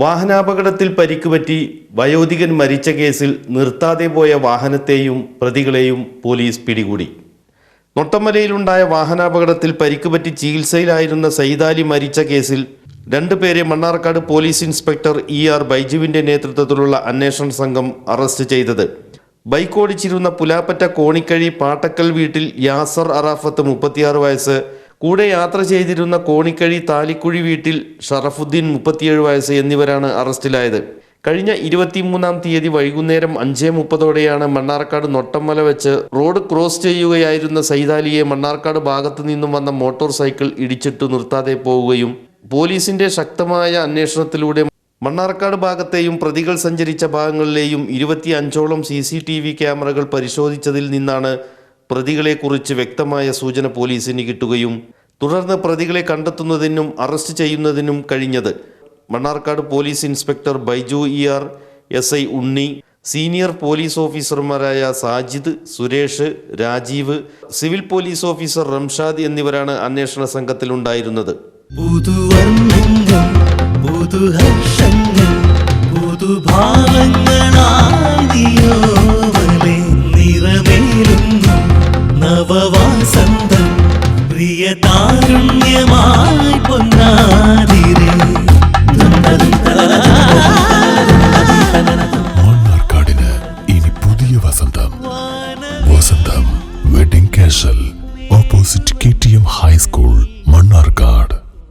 വാഹനാപകടത്തിൽ പരിക്കുപറ്റി വയോധികൻ മരിച്ച കേസിൽ നിർത്താതെ പോയ വാഹനത്തെയും പ്രതികളെയും പോലീസ് പിടികൂടി. നൊട്ടമലയിലുണ്ടായ വാഹനാപകടത്തിൽ പരിക്കുപറ്റി ചികിത്സയിലായിരുന്ന സൈതാലി മരിച്ച കേസിൽ രണ്ടുപേരെ Mannarkkad police inspector E R ബൈജുവിന്റെ നേതൃത്വത്തിലുള്ള അന്വേഷണ സംഘം അറസ്റ്റ് ചെയ്തത്. ബൈക്ക് ഓടിച്ചിരുന്ന പുലാപ്പറ്റ കോണിക്കഴി പാട്ടക്കൽ വീട്ടിൽ യാസർ അറാഫത്ത് മുപ്പത്തിയാറ് വയസ്സ് കൂടെ യാത്ര ചെയ്തിരുന്ന കോണിക്കഴി താലിക്കുഴി വീട്ടിൽ ഷറഫുദ്ദീൻ മുപ്പത്തിയേഴ് വയസ്സ് എന്നിവരാണ് അറസ്റ്റിലായത്. കഴിഞ്ഞ ഇരുപത്തിമൂന്നാം തീയതി വൈകുന്നേരം അഞ്ചേ മുപ്പതോടെയാണ് മണ്ണാർക്കാട് നൊട്ടമ്മല വെച്ച് റോഡ് ക്രോസ് ചെയ്യുകയായിരുന്ന സൈതാലിയെ മണ്ണാർക്കാട് ഭാഗത്തു നിന്നും വന്ന മോട്ടോർ സൈക്കിൾ ഇടിച്ചിട്ട് നിർത്താതെ പോവുകയും പോലീസിന്റെ ശക്തമായ അന്വേഷണത്തിലൂടെ മണ്ണാർക്കാട് ഭാഗത്തെയും പ്രതികൾ സഞ്ചരിച്ച ഭാഗങ്ങളിലെയും ഇരുപത്തി അഞ്ചോളം സി സി ടി വി ക്യാമറകൾ പരിശോധിച്ചതിൽ നിന്നാണ് പ്രതികളെക്കുറിച്ച് വ്യക്തമായ സൂചന പോലീസിന് കിട്ടുകയും തുടർന്ന് പ്രതികളെ കണ്ടെത്തുന്നതിനും അറസ്റ്റ് ചെയ്യുന്നതിനും കഴിഞ്ഞത്. Mannarkkad police inspector Baiju E R S I Unni senior police ഓഫീസർമാരായ Sajid Suresh Rajeev civil police officer Ramshad എന്നിവരാണ് അന്വേഷണ സംഘത്തിലുണ്ടായിരുന്നത് ഭാവങ്ങൾ നിത്യ താരുണ്യമായി പൊന്നാതിരെ മണ്ണാർക്കാടിന് ഇനി പുതിയ Vasantham Vasantham wedding casual opposite K T M high school